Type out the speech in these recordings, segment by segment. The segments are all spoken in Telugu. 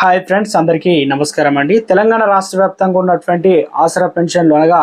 హాయ్ ఫ్రెండ్స్ అందరికీ నమస్కారం అండి. తెలంగాణ రాష్ట్ర వ్యాప్తంగా ఉన్నటువంటి ఆసరా పెన్షన్లు అనగా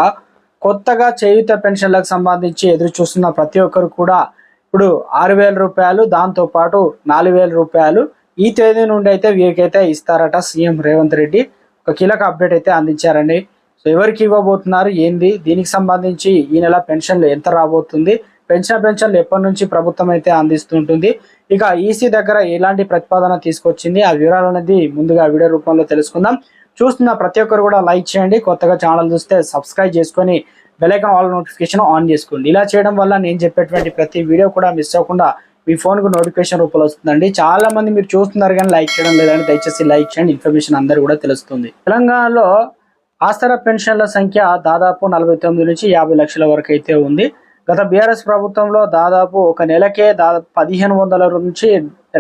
కొత్తగా చేయుత పెన్షన్లకు సంబంధించి ఎదురు చూస్తున్న ప్రతి ఒక్కరు కూడా ఇప్పుడు ఆరు వేల రూపాయలు దాంతో పాటు నాలుగు వేల రూపాయలు ఈ తేదీ నుండి అయితే వీరికైతే ఇస్తారట సీఎం రేవంత్ రెడ్డి. ఒక కీలక అప్డేట్ అయితే అందించారండి. సో ఎవరికి ఇవ్వబోతున్నారు ఏంది దీనికి సంబంధించి ఈ నెల పెన్షన్లు ఎంత రాబోతుంది పెన్షన్ పెన్షన్లు ఎప్పటి నుంచి ప్రభుత్వం అయితే అందిస్తుంటుంది. ఇక ఈసీ దగ్గర ఎలాంటి ప్రతిపాదన తీసుకొచ్చింది? ఆ వివరాలు అనేది ముందుగా వీడియో రూపంలో తెలుసుకుందాం. చూస్తున్న ప్రతి ఒక్కరు కూడా లైక్ చేయండి. కొత్తగా ఛానల్ చూస్తే సబ్స్క్రైబ్ చేసుకొని బెలైకన్ ఆల్ నోటిఫికేషన్ ఆన్ చేసుకోండి. ఇలా చేయడం వల్ల నేను చెప్పేటువంటి ప్రతి వీడియో కూడా మిస్ అవ్వకుండా మీ ఫోన్కు నోటిఫికేషన్ రూపంలో వస్తుందండి. చాలా మంది మీరు చూస్తున్నారు కానీ లైక్ చేయడం లేదని దయచేసి లైక్ చేయండి. ఇన్ఫర్మేషన్ అందరు కూడా తెలుస్తుంది. తెలంగాణలో ఆసరా పెన్షన్ల సంఖ్య దాదాపు నలభై తొమ్మిది నుంచి యాభై లక్షల వరకు అయితే ఉంది. గత బీఆర్ఎస్ ప్రభుత్వంలో దాదాపు ఒక నెలకే దాదాపు పదిహేను వందల నుంచి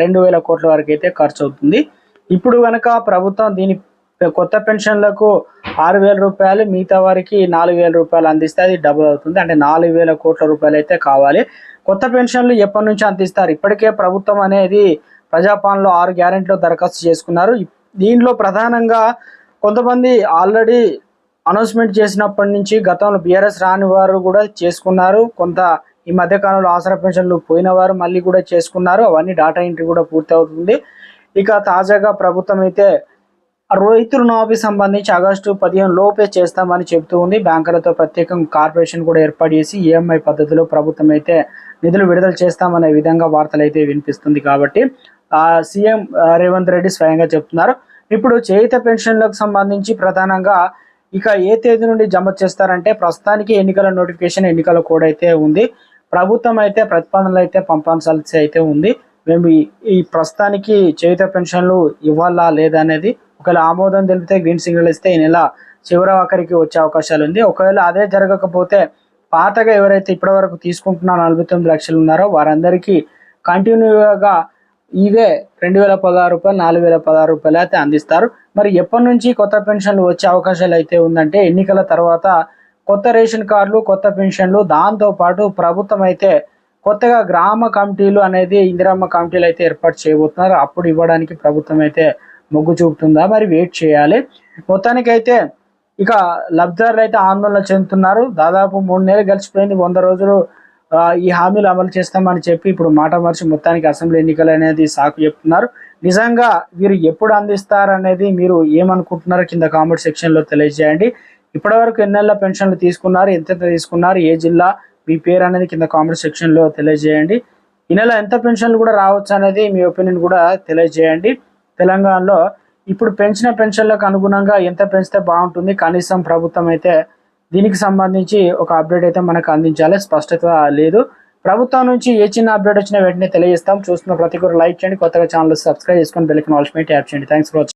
రెండు వేల కోట్ల వరకు అయితే ఖర్చు అవుతుంది. ఇప్పుడు కనుక ప్రభుత్వం దీని కొత్త పెన్షన్లకు ఆరు వేల రూపాయలు మిగతా వారికి నాలుగు వేల రూపాయలు అందిస్తే అది డబుల్ అవుతుంది. అంటే నాలుగు వేల కోట్ల రూపాయలు అయితే కావాలి. కొత్త పెన్షన్లు ఎప్పటి నుంచి అందిస్తారు? ఇప్పటికే ప్రభుత్వం అనేది ప్రజాపాలనలో ఆరు గ్యారెంటీలో దరఖాస్తు చేసుకున్నారు. దీనిలో ప్రధానంగా కొంతమంది ఆల్రెడీ అనౌన్స్మెంట్ చేసినప్పటి నుంచి గతంలో బీఆర్ఎస్ రాని వారు కూడా చేసుకున్నారు. కొంత ఈ మధ్య కాలంలో ఆసరా పెన్షన్లు పోయిన వారు మళ్ళీ కూడా చేసుకున్నారు. అవన్నీ డాటా ఎంట్రీ కూడా పూర్తి అవుతుంది ఇక తాజాగా ప్రభుత్వం అయితే రైతు రుణమాఫీ సంబంధించి ఆగస్టు పదిహేను లోపే చేస్తామని చెబుతూ ఉంది. బ్యాంకులతో ప్రత్యేకం కార్పొరేషన్ కూడా ఏర్పాటు చేసి ఈఎంఐ పద్ధతిలో ప్రభుత్వం అయితే నిధులు విడుదల చేస్తామనే విధంగా వార్తలు అయితే వినిపిస్తుంది కాబట్టి సీఎం రేవంత్ రెడ్డి స్వయంగా చెప్తున్నారు. ఇప్పుడు చేయిత పెన్షన్లకు సంబంధించి ప్రధానంగా ఇక ఏ తేదీ నుండి జమ చేస్తారంటే ప్రస్తుతానికి ఎన్నికల నోటిఫికేషన్ ఎన్నికల కోడ్ అయితే ఉంది. ప్రభుత్వం అయితే ప్రతిపాదనలు అయితే పంపాల్సి అయితే ఉంది. మేము ఈ- ప్రస్తుతానికి చేయుత పెన్షన్లు ఇవ్వాలా లేదా అనేది ఒకవేళ ఆమోదం తెలిపితే గ్రీన్ సిగ్నల్ ఇస్తే ఈ నెల చివరి ఆఖరికి వచ్చే అవకాశాలు ఉంది. ఒకవేళ అదే జరగకపోతే పాతగా ఎవరైతే ఇప్పటివరకు తీసుకుంటున్న నలభై తొమ్మిది లక్షలు ఉన్నారో వారందరికీ కంటిన్యూగా ఇవే రెండు వేల పదహారు రూపాయలు నాలుగు వేల పదహారు రూపాయలు అయితే అందిస్తారు. మరి ఎప్పటి నుంచి కొత్త పెన్షన్లు వచ్చే అవకాశాలు అయితే ఉందంటే ఎన్నికల తర్వాత కొత్త రేషన్ కార్డులు కొత్త పెన్షన్లు దాంతో పాటు ప్రభుత్వం అయితే కొత్తగా గ్రామ కమిటీలు అనేది ఇందిరమ్మ కమిటీలు అయితే ఏర్పాటు చేయబోతున్నారు. అప్పుడు ఇవ్వడానికి ప్రభుత్వం అయితే మొగ్గు చూపుతుందా? మరి వెయిట్ చేయాలి. మొత్తానికైతే ఇక లబ్ధిదారులు అయితే ఆందోళన చెందుతున్నారు. దాదాపు మూడు నెలలు గడిచిపోయింది. వంద రోజులు ఈ హామీలు అమలు చేస్తామని చెప్పి ఇప్పుడు మాట మార్చి మొత్తానికి అసెంబ్లీ ఎన్నికలు అనేది సాకు చెప్తున్నారు. నిజంగా వీరు ఎప్పుడు అందిస్తారు అనేది మీరు ఏమనుకుంటున్నారో కింద కామెంట్ సెక్షన్లో తెలియజేయండి. ఇప్పటివరకు ఎన్నెళ్ళ పెన్షన్లు తీసుకున్నారు ఎంతెంత తీసుకున్నారు ఏ జిల్లా మీ పేరు అనేది కింద కామెంట్ సెక్షన్లో తెలియజేయండి. ఈ నెల ఎంత పెన్షన్లు కూడా రావచ్చు అనేది మీ ఒపీనియన్ కూడా తెలియజేయండి. తెలంగాణలో ఇప్పుడు పెంచిన పెన్షన్లకు అనుగుణంగా ఎంత పెంచితే బాగుంటుంది కనీసం ప్రభుత్వం అయితే దీనికి సంబంధించి ఒక అప్డేట్ అయితే మనకు అందించాలి. స్పష్టత లేదు. ప్రభుత్వం నుంచి ఏ చిన్న అప్డేట్ వచ్చినా వెంటనే తెలియజేస్తాం. చూస్తున్న ప్రతి ఒక్కరు లైక్ చేయండి. కొత్తగా ఛానల్ సబ్స్క్రైబ్ చేసుకొని బెల్కి ఆల్స్మేట్ యాప్ చేయండి. Thanks for watching